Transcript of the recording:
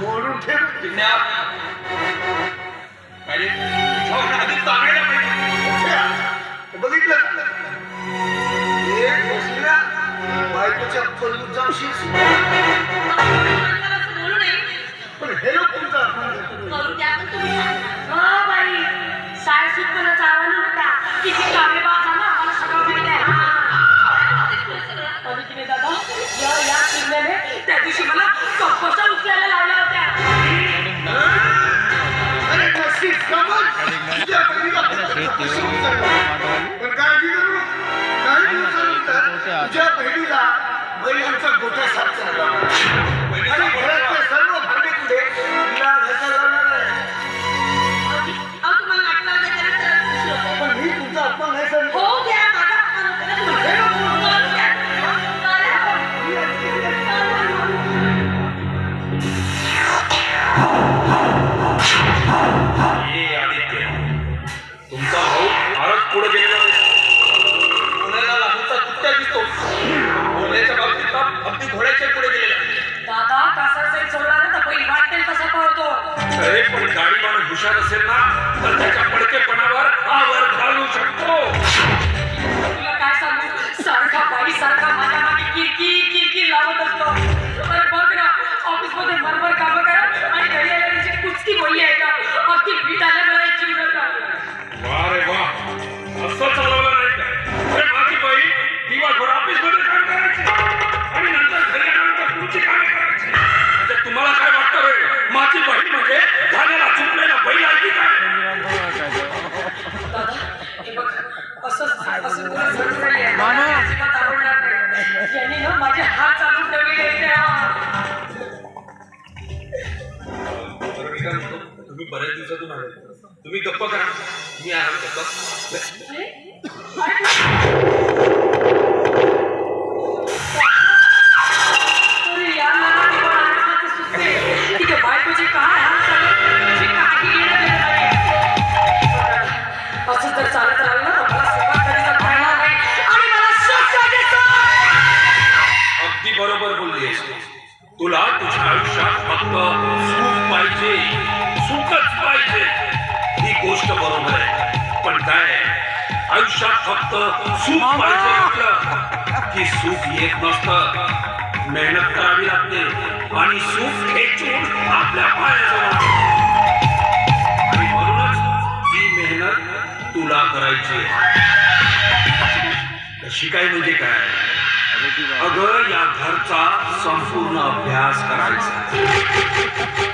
मोडून ठेव. किडनॅप पाहिजे तुझ्यावर आधी ताणायला पाहिजे. अच्छा, बघितलं? एक बसल्या बायकोच्या पल्लू जाऊशी बोलू नये पण हे लोक सांगा. हो बाई. साय सुटपणा दिवसानंतर तुझ्या बहिणीला बैलांचा गोठा साफ झाला आणि घरातले सर्व भांडे कुठे तिला आहे. पण मी तुमचा अपमान नाही सांगतो हो द्या तुमचा भाऊ भारत पुढे गेलेला. पुण्याला लागूचा कुत्त्या दिसतो बाबतीत अगदी घोड्याच्या पुढे गेलेला. दादा कसा सेट सोडला ना तर बैल वाटेल तसा पळतो अरे पण गाडी माणूस हुशार असेल ना तर त्याच्या माझे हात चालून तुम्ही बऱ्याच दिवसातून आले. तुम्ही गप्प करा. मी आराम करतो अरे, अरे, अरे यार, अगदी बरोबर बोललीस तुला तुझ्या आयुष्यात फक्त सुख पाहिजे सुखच पाहिजे ही गोष्ट बरोबर आहे पण काय? आयुष्यात फक्त सुख पाहिजे म्हटलं की सुख येत नसतं मेहनत करावी लागते आणि सुख खेचून आपल्या पायाजवळ. आणि म्हणूनच ती मेहनत तुला करायची. कशी काय म्हणजे काय અનુસાર સંપૂર્ણ અભ્યાસ કરાય છે.